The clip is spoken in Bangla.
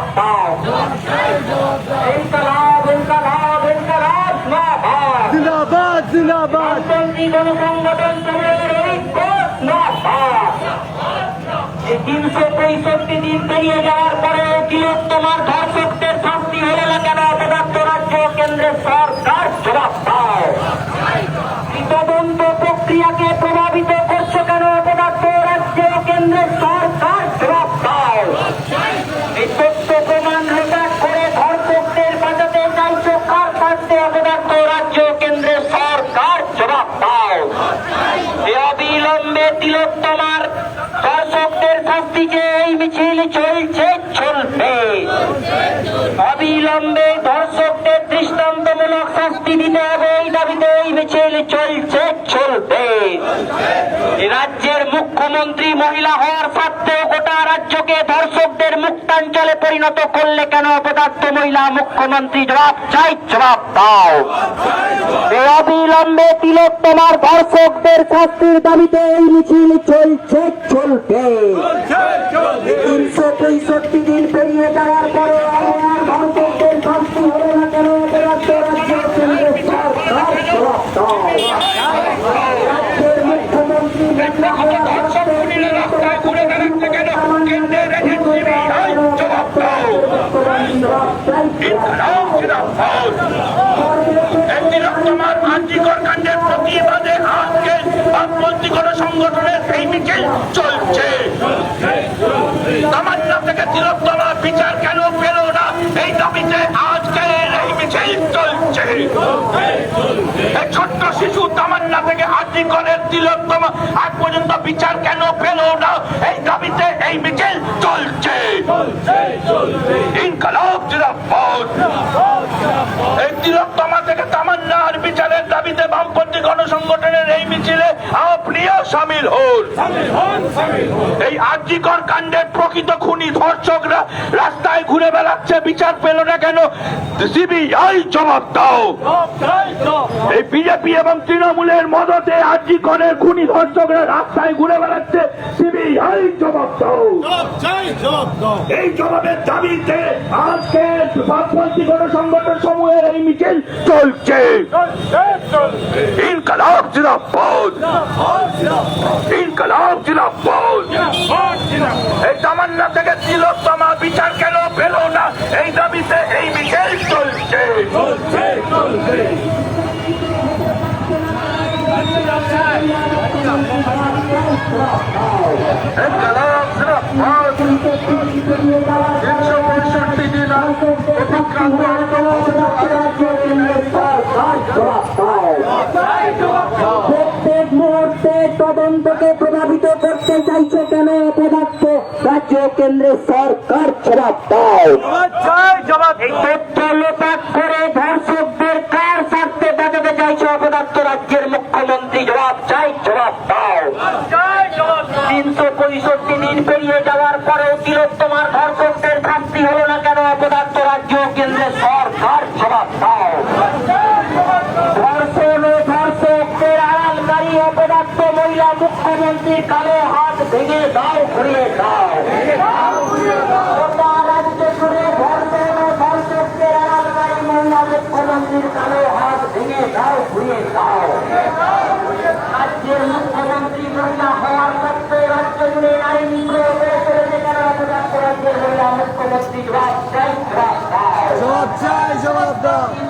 জবাব দাও ইনকালাব ইনকালাব ইনকালাব জিন্দাবাদ জিন্দাবাদ। জিন্দাবাদ। তিনশো পঁয়ষট্টি দিন পেরিয়ে যাওয়ার পরে তিলোত্তমা এই মিছিল চলছে। চলবে অবিলম্বে ধর্ষকদের দৃষ্টান্তমূলক শাস্তি দিতে হবে, এই দাবিতে এই মিছিল চলছে, চলবে। রাজ্যের মুখ্যমন্ত্রী মহিলা হওয়ার সত্ত্বেও গোটা রাজ্যকে ধর্ষকদের মুক্তাঞ্চলে পরিণত করলে কেন অপদার্থ মহিলা মুখ্যমন্ত্রী জবাব চাই, জবাব দাও। অবিলম্বে তিলোত্তমার ধর্ষকদের শাস্তির দাবিতে এই মিছিল চলছে, চলবে। পঁয়ষট্টি দিন পেরিয়ে যাওয়ার পরে আমার ধর্ষকদের শাস্তি হলো না কেন মুখ্যমন্ত্রী হওয়ার প্রতিবাদে আজকে বামপন্থী কোন সংগঠনের এই মিছিল চলছে তামান্না বিচার কেন পেল না? এই দাবিতে আজকে এই মিছিল চলছে। ছোট্ট শিশু তামান্না থেকে আর্যিকরের তিলোত্তমা। আজ পর্যন্ত বিচার কেন পেল না? এই দাবিতে এই মিছিল চলছে। ইনকালাব এই তিলোত্তমা থেকে তামান্নার বিচারের দাবিতে বামপন্থী গণসংগঠনের এই মিছিলে আপনিও সামিল হন। এই আর্যিকর কাণ্ডের প্রকৃত খুনি ধর্ষকরা রাস্তায় ঘুরে বেড়াচ্ছে বিচার পেল না কেন? সিবিআই জবাব দাও। এই বিজেপি এবং তৃণমূলের মদতে আর্যিকরের খুনি ধর্ষকরা রাস্তায় ঘুরে বেড়াচ্ছে সিবিআই জবাব দাও। এই জবাবের দাবিতে আজকে বামপন্থী গণসংগঠন সমূহের এই মিছিল চলছে। ইনকালাব। জিরাফত ইনকালাব জিরাফত এই তামান্না থেকে তিলোত্তমা বিচার কেন পেল না? এই দাবিতে এই মিছিল চলছে। জিরাফত তিনশো পঁয়ষট্টি দিন মুহূর্তে তদন্তকে প্রভাবিত করতে চাইছে কেন অপদার্থ? রাজ্য কেন্দ্রের সরকার জবাব দেয় এই তথ্য লোপাট করে ধর্ষকদের কার স্বার্থে বাঁচাতে চাইছে অপদার্থ রাজ্যের মুখ্যমন্ত্রী? জবাব চাই জবাব দাও। তিনশো পঁয়ষট্টি দিন পেরিয়ে যাওয়ার মুখ্যমন্ত্রী কালো হাত ভেঙে দাও ঘুরিয়ে দাও। মুখ্যমন্ত্রীর কালো হাত ভেঙে দাও ঘুরিয়ে দাও। রাজ্যের মুখ্যমন্ত্রী মহিলা হওয়ার সত্ত্বেও রাজ্য জুড়ে নারী নিগ্রহ করে যেখানে রাজ্যের মহিলা মুখ্যমন্ত্রী জবাব জবাব দাও।